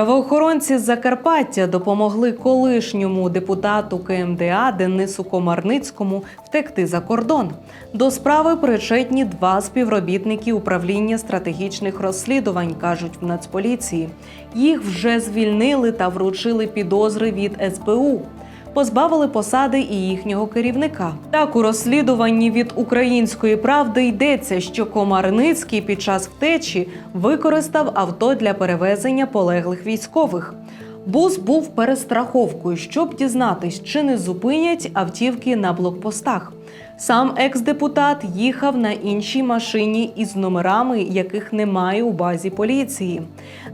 Правоохоронці Закарпаття допомогли колишньому депутату КМДА Денису Комарницькому втекти за кордон. До справи причетні два співробітники управління стратегічних розслідувань, кажуть в Нацполіції. Їх вже звільнили та вручили підозри від СБУ. Позбавили посади і їхнього керівника. Так у розслідуванні від української правди йдеться, що Комарницький під час втечі використав авто для перевезення полеглих військових. Бус був перестраховкою, щоб дізнатись, чи не зупинять автівки на блокпостах. Сам екс-депутат їхав на іншій машині із номерами, яких немає у базі поліції.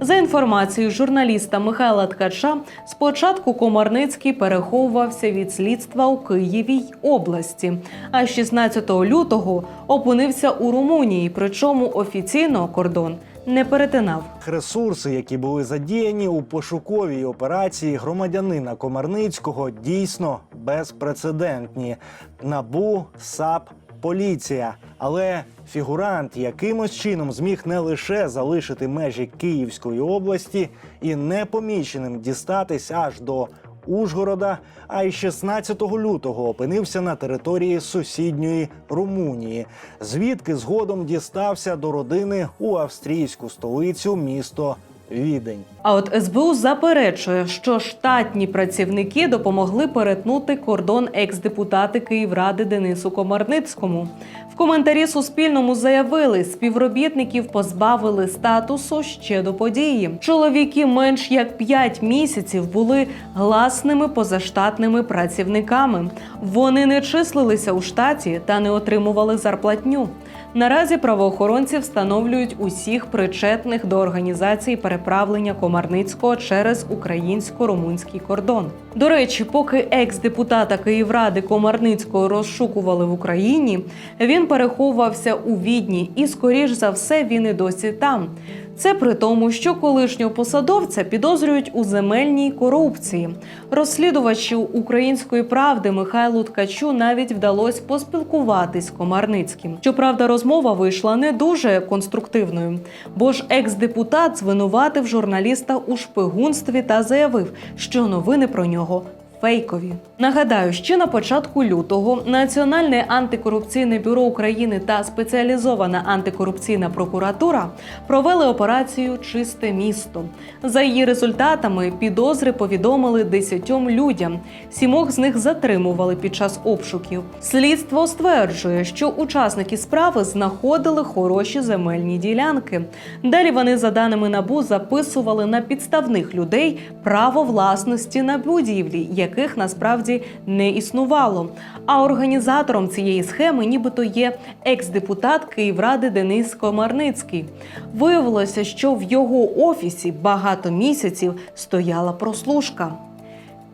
За інформацією журналіста Михайла Ткача, спочатку Комарницький переховувався від слідства у Києвій області, а 16 лютого опинився у Румунії, причому офіційно кордон не перетинав. Ресурси, які були задіяні у пошуковій операції громадянина Комарницького, дійсно безпрецедентні. Набу, САП, поліція. Але фігурант якимось чином зміг не лише залишити межі Київської області і непоміченим дістатись аж до Ужгорода, а й 16 лютого опинився на території сусідньої Румунії, звідки згодом дістався до родини у австрійську столицю місто Відень. А от СБУ заперечує, що штатні працівники допомогли перетнути кордон екс-депутати Київради Денису Комарницькому. В коментарі Суспільному заявили, співробітників позбавили статусу ще до події. Чоловіки менш як 5 місяців були гласними позаштатними працівниками. Вони не числилися у штаті та не отримували зарплатню. Наразі правоохоронці встановлюють усіх причетних до організації переправлення Комарницького через українсько-румунський кордон. До речі, поки екс-депутата Київради Комарницького розшукували в Україні, він переховувався у Відні, і, скоріш за все, він і досі там. Це при тому, що колишнього посадовця підозрюють у земельній корупції. Розслідувачу української правди Михайлу Ткачу навіть вдалося поспілкуватись з Комарницьким. Щоправда, розмова вийшла не дуже конструктивною, бо ж екс-депутат звинуватив журналіста у шпигунстві та заявив, що новини про нього 然 фейкові. Нагадаю, ще на початку лютого Національне антикорупційне бюро України та спеціалізована антикорупційна прокуратура провели операцію Чисте місто. За її результатами підозри повідомили десятьом людям. Сімох з них затримували під час обшуків. Слідство стверджує, що учасники справи знаходили хороші земельні ділянки. Далі вони, за даними набу, записували на підставних людей право власності на будівлі, яких насправді не існувало. А організатором цієї схеми, нібито є екс-депутат Київради Денис Комарницький. Виявилося, що в його офісі багато місяців стояла прослушка.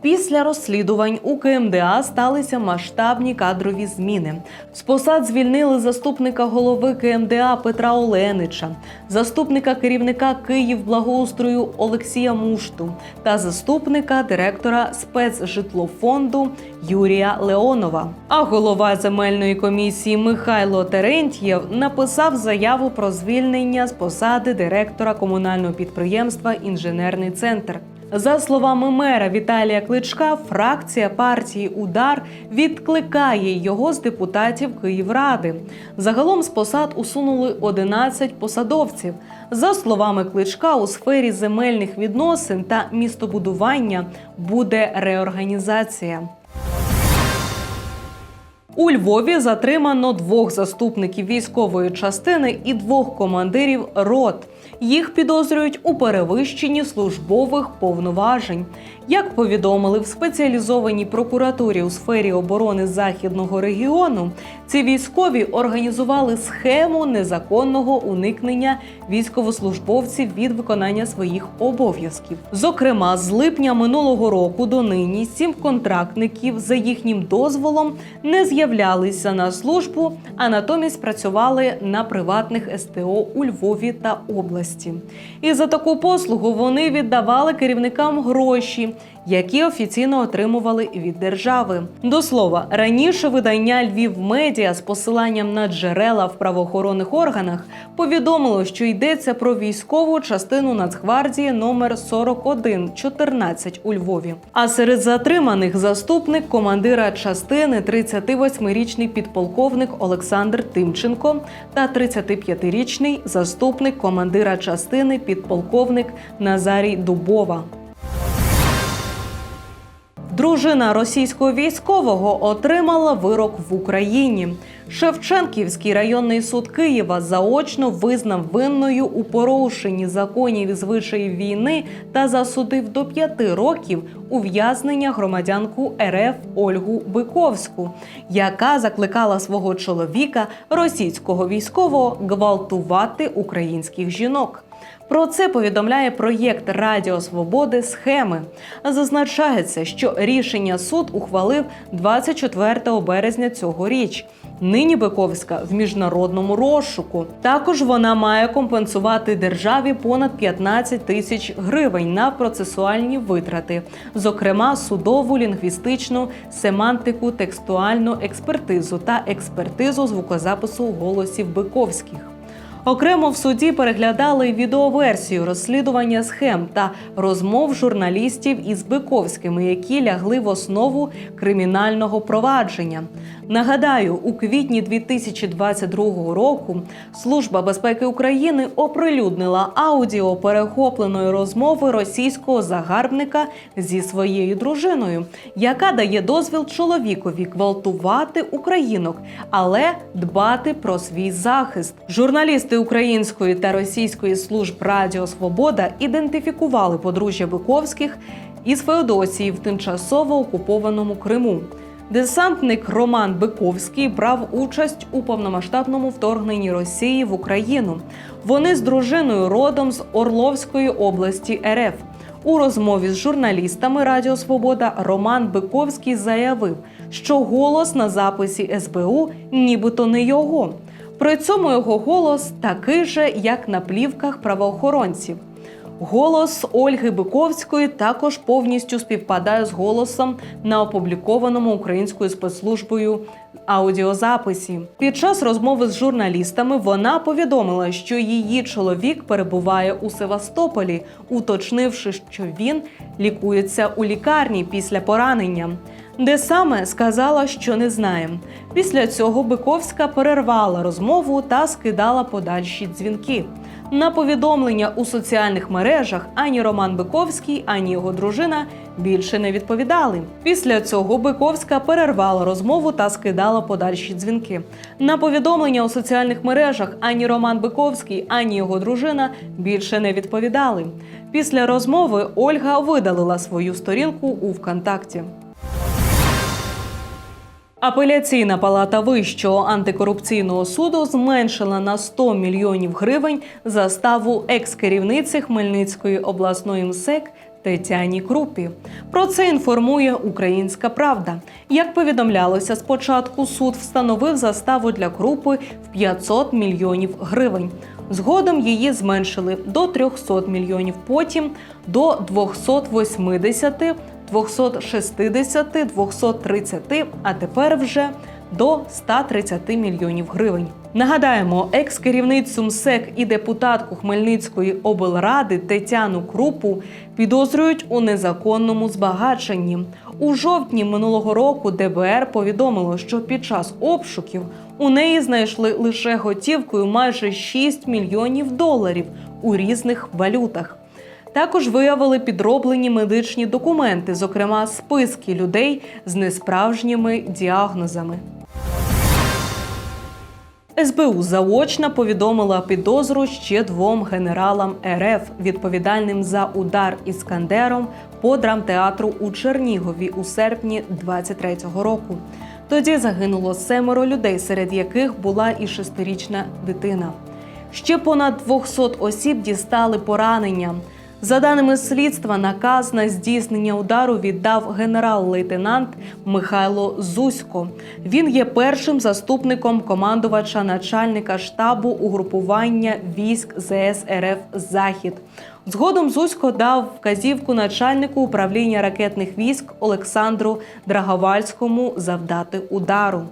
Після розслідувань у КМДА сталися масштабні кадрові зміни. З посад звільнили заступника голови КМДА Петра Оленича, заступника керівника Київблагоустрою Олексія Мушту та заступника директора спецжитлофонду Юрія Леонова. А голова земельної комісії Михайло Терентьєв написав заяву про звільнення з посади директора комунального підприємства Інженерний центр. За словами мера Віталія Кличка, фракція партії Удар відкликає його з депутатів Київради. Загалом з посад усунули 11 посадовців. За словами Кличка, у сфері земельних відносин та містобудування буде реорганізація. У Львові затримано двох заступників військової частини і двох командирів рот. Їх підозрюють у перевищенні службових повноважень. Як повідомили в спеціалізованій прокуратурі у сфері оборони західного регіону, ці військові організували схему незаконного уникнення військовослужбовців від виконання своїх обов'язків. Зокрема, з липня минулого року до нині сім контрактників за їхнім дозволом не з'явилися являлися на службу, а натомість працювали на приватних СТО у Львові та області. І за таку послугу вони віддавали керівникам гроші, які офіційно отримували від держави. До слова, раніше видання Львів Медіа з посиланням на джерела в правоохоронних органах повідомило, що йдеться про військову частину Нацгвардії номер 4114 у Львові. А серед затриманих заступник командира частини 38-річний підполковник Олександр Тимченко та 35-річний заступник командира частини підполковник Назарій Дубова. Дружина російського військового отримала вирок в Україні. Шевченківський районний суд Києва заочно визнав винною у порушенні законів і звичаїв війни та засудив до п'яти років ув'язнення громадянку РФ Ольгу Биковську, яка закликала свого чоловіка, російського військового, гвалтувати українських жінок. Про це повідомляє проєкт Радіо Свободи схеми. Зазначається, що рішення суд ухвалив 24 березня цього річ. Нині Биковська в міжнародному розшуку. Також вона має компенсувати державі понад 15 тисяч гривень на процесуальні витрати, зокрема судову, лінгвістичну, семантику, текстуальну експертизу та експертизу звукозапису голосів Биковських. Окремо в суді переглядали відеоверсію розслідування схем та розмов журналістів із Биковськими, які лягли в основу кримінального провадження. Нагадаю, у квітні 2022 року Служба безпеки України оприлюднила аудіо перехопленої розмови російського загарбника зі своєю дружиною, яка дає дозвіл чоловікові гвалтувати українок, але дбати про свій захист. Журналісти української та російської служб Радіо Свобода ідентифікували подружжя Биковських із Феодосії в тимчасово окупованому Криму. Десантник Роман Биковський брав участь у повномасштабному вторгненні Росії в Україну. Вони з дружиною родом з Орловської області РФ. У розмові з журналістами Радіо Свобода Роман Биковський заявив, що голос на записі СБУ нібито не його. При цьому його голос такий же, як на плівках правоохоронців. Голос Ольги Биковської також повністю співпадає з голосом на опублікованому українською спецслужбою аудіозаписі. Під час розмови з журналістами вона повідомила, що її чоловік перебуває у Севастополі, уточнивши, що він лікується у лікарні після поранення. Де саме сказала, що не знає. Після цього Биковська перервала розмову та скидала подальші дзвінки. На повідомлення у соціальних мережах ані Роман Биковський, ані його дружина більше не відповідали. Після цього Биковська перервала розмову та скидала подальші дзвінки. На повідомлення у соціальних мережах ані Роман Биковський, ані його дружина більше не відповідали. Після розмови Ольга видалила свою сторінку у ВКонтакті. Апеляційна палата Вищого антикорупційного суду зменшила на 100 мільйонів гривень заставу екс-керівниці Хмельницької обласної МСЕК Тетяні Крупі. Про це інформує Українська Правда. Як повідомлялося, спочатку суд встановив заставу для Крупи в 500 мільйонів гривень. Згодом її зменшили до 300 мільйонів, потім до 280 260, 230, а тепер вже до 130 мільйонів гривень. Нагадаємо, екс-керівницю МСЕК і депутатку Хмельницької облради Тетяну Крупу підозрюють у незаконному збагаченні. У жовтні минулого року ДБР повідомило, що під час обшуків у неї знайшли лише готівкою майже 6 мільйонів доларів у різних валютах. Також виявили підроблені медичні документи, зокрема списки людей з несправжніми діагнозами. СБУ заочно повідомила підозру ще двом генералам РФ, відповідальним за удар іскандером по драмтеатру у Чернігові у серпні 23-го року. Тоді загинуло семеро людей, серед яких була і шестирічна дитина. Ще понад 200 осіб дістали поранення. За даними слідства, наказ на здійснення удару віддав генерал-лейтенант Михайло Зусько. Він є першим заступником командувача начальника штабу угрупування військ ЗС РФ Захід. Згодом Зусько дав вказівку начальнику управління ракетних військ Олександру Драговальському завдати удару.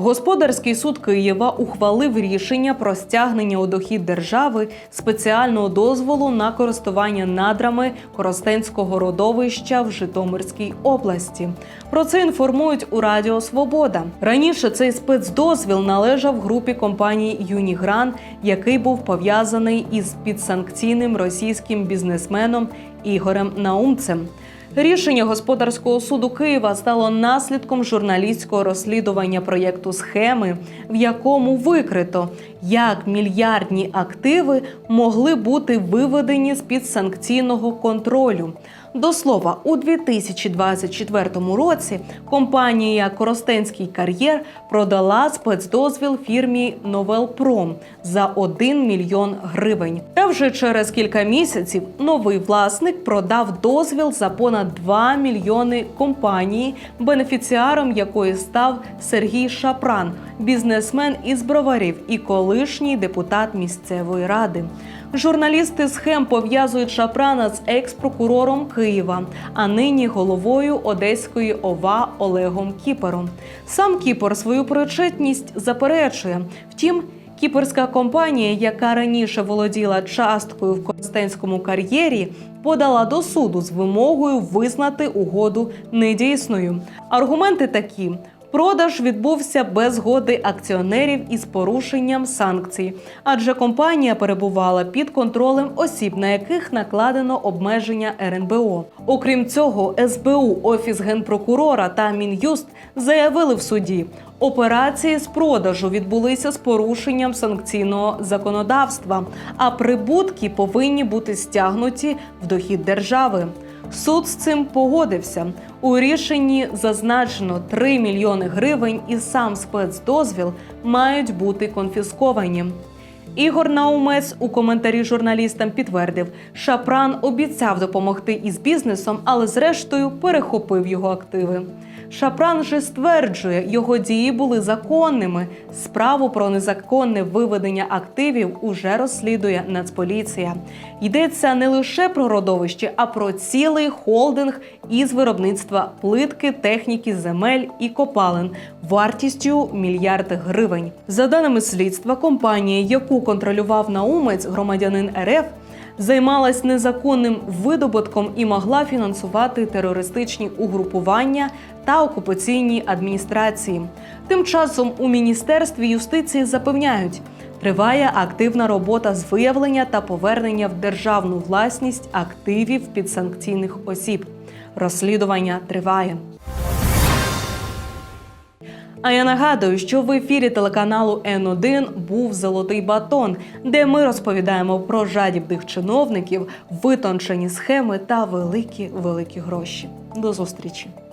Господарський суд Києва ухвалив рішення про стягнення у дохід держави спеціального дозволу на користування надрами Коростенського родовища в Житомирській області. Про це інформують у Радіо Свобода. Раніше цей спецдозвіл належав групі компаній Юнігран, який був пов'язаний із підсанкційним російським бізнесменом Ігорем Наумцем. Рішення господарського суду Києва стало наслідком журналістського розслідування проєкту схеми, в якому викрито, як мільярдні активи могли бути виведені з під санкційного контролю. До слова, у 2024 році компанія Коростенський кар'єр продала спецдозвіл фірмі Новелпром за 1 мільйон гривень. Та вже через кілька місяців новий власник продав дозвіл за понад 2 мільйони компанії, бенефіціаром якої став Сергій Шапран, бізнесмен із броварів і колишній депутат місцевої ради. Журналісти схем пов'язують Шапрана з екс-прокурором Києва, а нині головою Одеської ОВА Олегом Кіпером. Сам Кіпер свою причетність заперечує. Втім, Кіперська компанія, яка раніше володіла часткою в Коростенському кар'єрі, подала до суду з вимогою визнати угоду недійсною. Аргументи такі. Продаж відбувся без згоди акціонерів із порушенням санкцій, адже компанія перебувала під контролем осіб, на яких накладено обмеження РНБО. Окрім цього, СБУ, офіс генпрокурора та Мін'юст заявили в суді. Операції з продажу відбулися з порушенням санкційного законодавства, а прибутки повинні бути стягнуті в дохід держави. Суд з цим погодився. У рішенні зазначено 3 мільйони гривень, і сам спецдозвіл мають бути конфісковані. Ігор Наумець у коментарі журналістам підтвердив, Шапран обіцяв допомогти із бізнесом, але зрештою перехопив його активи. Шапран же стверджує, його дії були законними. Справу про незаконне виведення активів уже розслідує Нацполіція. Йдеться не лише про родовище, а про цілий холдинг із виробництва плитки, техніки, земель і копалин вартістю мільярди гривень. За даними слідства, компанія, яку контролював наумець, громадянин РФ, займалась незаконним видобутком і могла фінансувати терористичні угрупування та окупаційні адміністрації. Тим часом у міністерстві юстиції запевняють. Триває активна робота з виявлення та повернення в державну власність активів підсанкційних осіб. Розслідування триває. А я нагадую, що в ефірі телеканалу Н1 був золотий батон, де ми розповідаємо про жадібних чиновників, витончені схеми та великі великі гроші. До зустрічі.